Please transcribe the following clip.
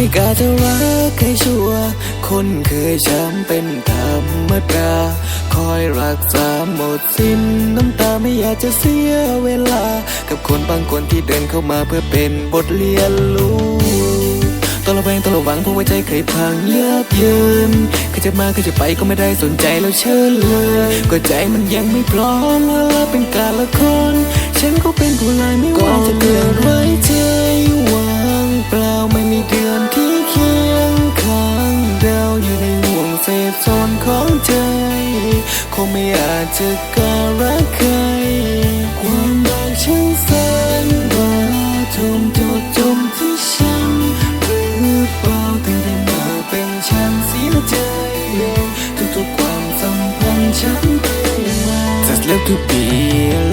ไม่กล้าจะรักใครชัวคนเคยช้ำเป็นธรรมดา คอยรักษาหมดสิ้นน้ำตาไม่อยากจะเสียเวลา กับคนบางคนที่เดินเข้ามาเพื่อเป็นบทเรียนรู้ตลอดแวงตลอดหวังเพราะว่าใจเคยพังยับเยินเคยจะมาเคยจะไปก็ไม่ได้สนใจแล้วเชิญเลยก็ใจมันยังไม่พร้อมและเป็นการละคร ฉันก็เป็นผู้ลายไม่ ของเธอ คงไม่อาจจะการักใคร ความรักฉันสั้นว่าทมตัวจมที่ฉันหรือเปล่าถึงได้มาเป็นฉันเสียใจทุกๆความสัมพันธ์ฉัน Just love to be